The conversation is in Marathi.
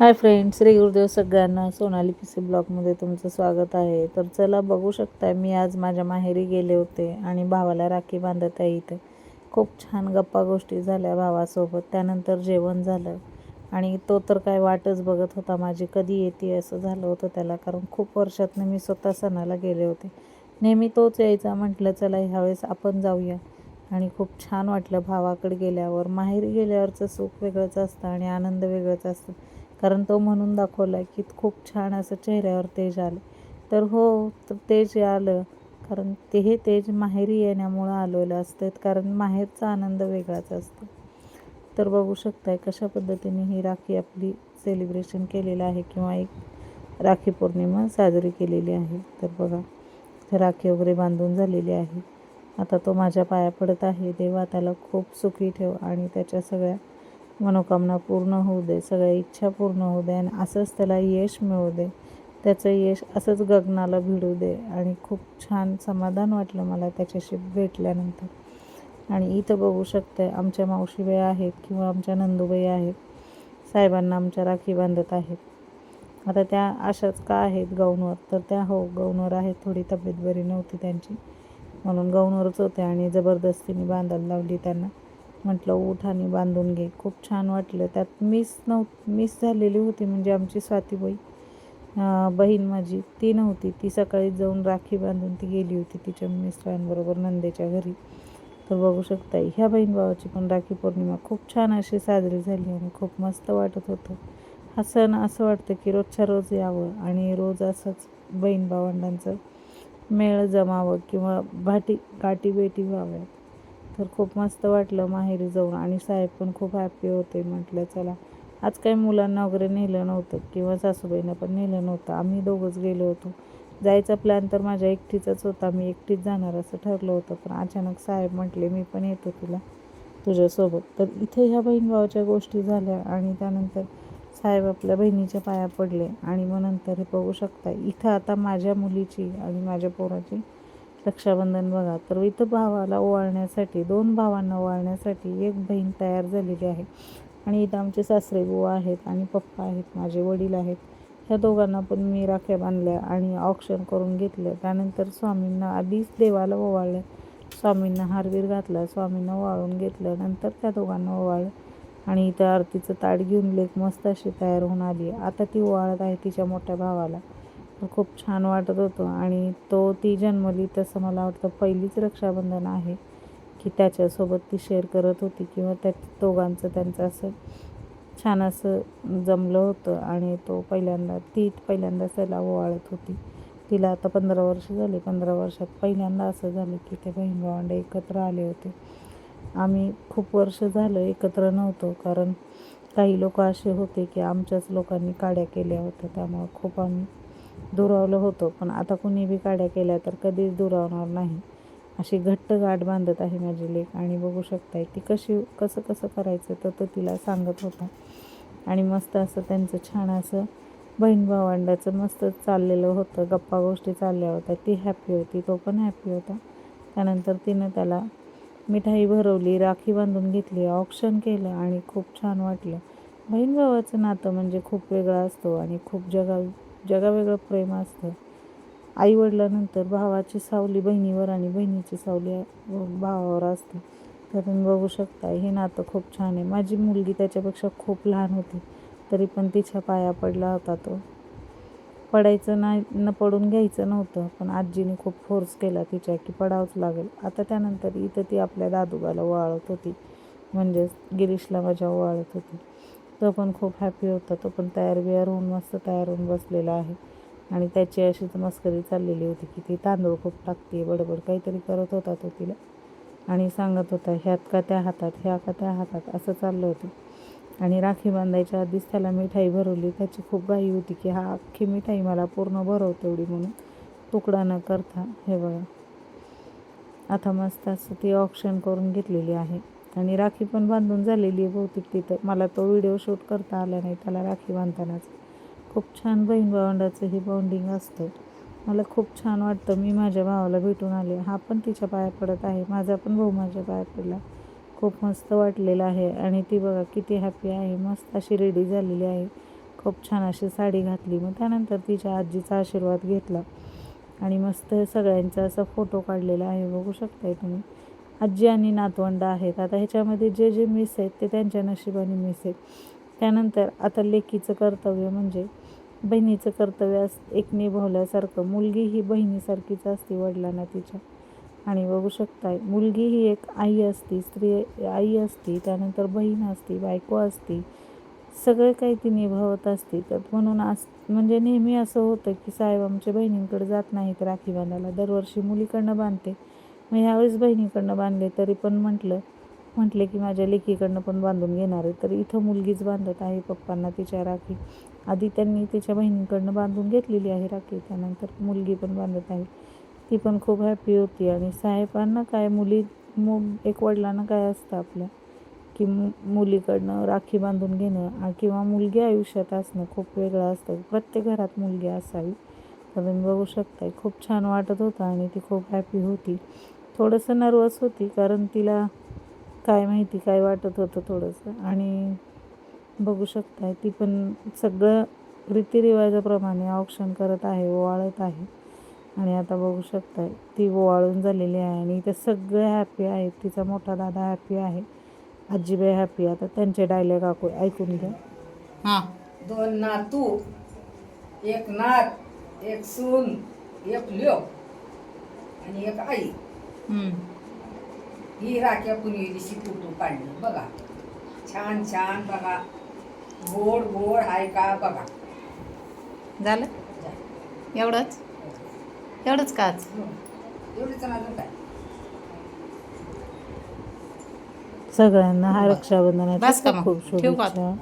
हाय फ्रेंड्स श्री गुरुदेव सगळ्यांना सोनाली पिसे ब्लॉगमध्ये तुमचं स्वागत आहे. तर चला बघू शकताय मी आज माझ्या माहेरी गेले होते आणि भावाला राखी बांधत आहे इथे. खूप छान गप्पा गोष्टी झाल्या भावासोबत. त्यानंतर जेवण झालं आणि तो तर काय वाटच बघत होता माझी कधी येते असं झालं होतं त्याला. कारण खूप वर्षातनं मी स्वतः सणाला गेले होते. नेहमी तोच यायचा म्हटलं चला ह्यावेळेस आपण जाऊया. आणि खूप छान वाटलं भावाकडे गेल्यावर. माहेरी गेल्यावरचं सुख वेगळंच असतं आणि आनंद वेगळंच असतं. कारण तो म्हणून दाखवला की खूप छान असं चेहऱ्यावर तेज आलं. तर हो तर तेज आलं. कारण ते हे तेज माहेरी येण्यामुळं आलेलं असतं. कारण माहेरचा आनंद वेगळाच असतो. तर बघू शकताय कशा पद्धतीने ही राखी आपली सेलिब्रेशन केलेलं आहे किंवा एक राखी पौर्णिमा साजरी केलेली आहे. तर बघा राखी वगैरे बांधून झालेली आहे. आता तो माझ्या पाया पडत आहे. देवा त्याला खूप सुखी ठेव आणि त्याच्या सगळ्या मनोकामना पूर्ण होऊ दे सगळ्या इच्छा पूर्ण होऊ दे आणि असंच त्याला यश मिळू दे. त्याचं यश असंच गगनाला भिडू दे आणि खूप छान समाधान वाटलं मला त्याच्याशी भेटल्यानंतर. आणि इथं बघू शकते आमच्या मावशीबाई आहेत किंवा आमच्या नंदूबाई आहेत साहेबांना आमच्या राखी बांधत आहेत. आता त्या अशाच का आहेत गौणवर? तर त्या हो गौणवर आहेत थोडी तब्येत बरी नव्हती त्यांची. म्हणून गौणवरच होते आणि जबरदस्तीने बांधायला लावली त्यांना. म्हटलं उठ आणि बांधून घे. खूप छान वाटलं. त्यात मिस नव्ह मिस झालेली होती म्हणजे आमची स्वातीबाई. बहीण माझी ती नव्हती. ती सकाळी जाऊन राखी बांधून ती गेली होती तिच्या मिस्टरांबरोबर नंदेच्या घरी. तर बघू शकता ह्या बहीण भावाची पण राखी पौर्णिमा खूप छान अशी साजरी झाली आणि खूप मस्त वाटत होतं. हा सण असं वाटतं की रोजच्या रोज यावं आणि रोज असंच बहीण भावंडांचं मेळ जमावं किंवा भाटी गाठी बेटी व्हाव्यात. तर खूप मस्त वाटलं माहेरी जाऊन. आणि साहेब पण खूप हॅपी होते. म्हटलं चला आज काही मुलांना वगैरे नेलं नव्हतं किंवा सासूबाईंना पण नेलं नव्हतं. आम्ही दोघंच गेलो होतो. जायचा प्लॅन तर माझ्या एकटीचाच होता. मी एकटीच जाणार असं ठरलं होतं. पण अचानक साहेब म्हटले मी पण येतो तुला तुझ्यासोबत. तर इथे ह्या बहीण भावाच्या गोष्टी झाल्या आणि त्यानंतर साहेब आपल्या बहिणीच्या पाया पडले. आणि मग नंतर हे बघू शकता इथं आता माझ्या मुलीची आणि माझ्या पोराची रक्षाबंधन बघा. तर इथं भावाला ओवाळण्यासाठी दोन भावांना ओवाळण्यासाठी एक बहीण तयार झालेली आहे. आणि इथं आमचे सासरे बुवा आहेत आणि पप्पा आहेत माझे वडील आहेत. ह्या दोघांना पण मी राख्या बांधल्या आणि ऑक्शन करून घेतलं त्यानंतर स्वामींना आधीच देवाला ओवाळलं. स्वामींना हारवीर घातला स्वामींना वाळून घेतलं. नंतर त्या दोघांना ओवाळलं आणि इथं आरतीचं ताट घेऊन लेख मस्त अशी तयार होऊन आली. आता ती ओवाळत आहे तिच्या मोठ्या भावाला. खूप छान वाटत होतं. आणि तो ती जन्मली तसं मला वाटतं पहिलीच रक्षाबंधन आहे की त्याच्यासोबत ती शेअर करत होती किंवा त्या दोघांचं त्यांचं असं छान असं जमलं होतं. आणि तो पहिल्यांदा ती पहिल्यांदा त्याला ओवाळत होती. तिला आता पंधरा वर्ष झाली. पंधरा वर्षात पहिल्यांदा असं झालं की ते बहीण भावंड एकत्र आले होते. आम्ही खूप वर्ष झालं एकत्र नव्हतो कारण काही लोक असे होते की आमच्याच लोकांनी काड्या केल्या होत्या. त्यामुळं खूप आम्ही दुरावलं होतं. पण आता कुणी बी काड्या केल्या तर कधीच दुरावणार नाही. अशी घट्ट गाठ बांधत आहे माझी लेख आणि बघू शकताय ती कशी कसं कसं करायचं तर तो तिला सांगत होता. आणि मस्त असं त्यांचं छान असं बहीण भावंडाचं मस्त चाललेलं होतं. गप्पा गोष्टी चालल्या होत्या. ती हॅपी होती. तो पण हॅपी होता. त्यानंतर तिनं त्याला मिठाई भरवली राखी बांधून घेतली ऑप्शन केलं आणि खूप छान वाटलं. बहीण भावाचं नातं म्हणजे खूप वेगळं असतो आणि खूप जगा जगावेगळं प्रेम असतं. आईवडिलानंतर भावाची सावली बहिणीवर आणि बहिणीची सावली भावावर असते. तर तुम्ही बघू शकता हे नातं खूप छान आहे. माझी मुलगी त्याच्यापेक्षा खूप लहान होती तरी पण तिच्या पाया पडला होता तो. पडायचं नाही न पडून घ्यायचं नव्हतं पण आजीने खूप फोर्स केला तिच्या की पडावंच लागेल. आता त्यानंतर इथं ती आपल्या दादूबाला वाळत होती. म्हणजेच गिरीशला माझ्या वाळत होती. तो पण खूप हॅपी होता. तो पण तयार बियार होऊन मस्त तयार होऊन बसलेला आहे. आणि त्याची अशीच मस्करी चाललेली होती की ती तांदूळ खूप टाकते बडबड काहीतरी करत होता तो तिला. आणि सांगत होता ह्यात का त्या हातात ह्या का त्या हातात? असं चाललं होतं. आणि राखी बांधायच्या आधीच त्याला मिठाई भरवली. त्याची खूप घाई होती की हा अख्खी मिठाई मला पूर्ण भरव तेवढी म्हणून. तुकडा न करता. हे बघा. आता मस्त असं ती ऑप्शन करून घेतलेली आहे. आणि राखी पण बांधून झालेली आहे बहुतेक तिथं. मला तो व्हिडिओ शूट करता आला नाही त्याला राखी बांधतानाच. खूप छान बहीण भावंडाचं हे बॉन्डिंग असतं. मला खूप छान वाटतं मी माझ्या भावाला भेटून आले. हा पण तिच्या पाया पडत आहे. माझा पण भाऊ माझ्या पाया पडला. खूप मस्त वाटलेलं आहे. आणि ती बघा किती हॅपी आहे. मस्त अशी रेडी झालेली आहे. खूप छान अशी साडी घातली. मग त्यानंतर तिच्या आजीचा आशीर्वाद घेतला. आणि मस्त सगळ्यांचा असा फोटो काढलेला आहे. बघू शकताय तुम्ही. आजी आणि नातवंड आहेत. आता ह्याच्यामध्ये जे जे मिस आहेत ते त्यांच्या नशिबाने मिस आहेत. त्यानंतर आता लेकीचं कर्तव्य म्हणजे बहिणीचं कर्तव्य अस एक निभावल्यासारखं मुलगी ही बहिणीसारखीच असते वडिलांना तिच्या. आणि बघू शकताय मुलगी ही एक आई असती स्त्री आई असती त्यानंतर बहीण असती बायको असती. सगळं काही ती निभावत असते. तर म्हणून आज म्हणजे नेहमी असं होतं की साहेब आमच्या बहिणींकडे जात नाहीत राखी बांधायला दरवर्षी मुलीकडनं बांधते. मग ह्यावेळेस बहिणीकडनं बांधले तरी पण म्हटलं म्हटले की माझ्या लेकीकडनं पण बांधून घेणार आहे. तर इथं मुलगीच बांधत आहे पप्पांना तिच्या राखी. आधी त्यांनी तिच्या बहिणीकडनं बांधून घेतलेली आहे राखी त्यानंतर मुलगी पण बांधत आहे. ती पण खूप हॅपी होती आणि साहेबांना काय मुली मु एक वडिलांना काय असतं आपल्या की मु मुलीकडनं राखी बांधून घेणं किंवा मुलगी आयुष्यात असणं खूप वेगळं असतं. प्रत्येक घरात मुलगी असावी तर तुम्ही बघू शकताय. खूप छान वाटत होतं आणि ती खूप हॅपी होती. थोडंसं नर्वस होती कारण तिला काय माहिती काय वाटत होतं थोडंसं. आणि बघू शकताय ती पण सगळं रीतिरिवाजाप्रमाणे औक्षण करत आहे ओवाळत आहे. आणि आता बघू शकताय ती ओवाळून झालेली आहे आणि इथे सगळे हॅपी आहेत. तिचा मोठा दादा हॅपी आहे. आजीबाई हॅपी आता त्यांचे डायलॉग ऐकू ऐकून घ्या. हां. दोन नातू एक नात एक सून एक ल्योक आणि एक आई. ही राख्या दिवशी कुटू काढली? बघा. छान छान बघा. गोड गोड आहे का? बघा. झालं? एवढंच? एवढंच का आज? एवढीच अजून काय? सगळ्यांना हा रक्षाबंधनाच्या का खूप? शुभेच्छा.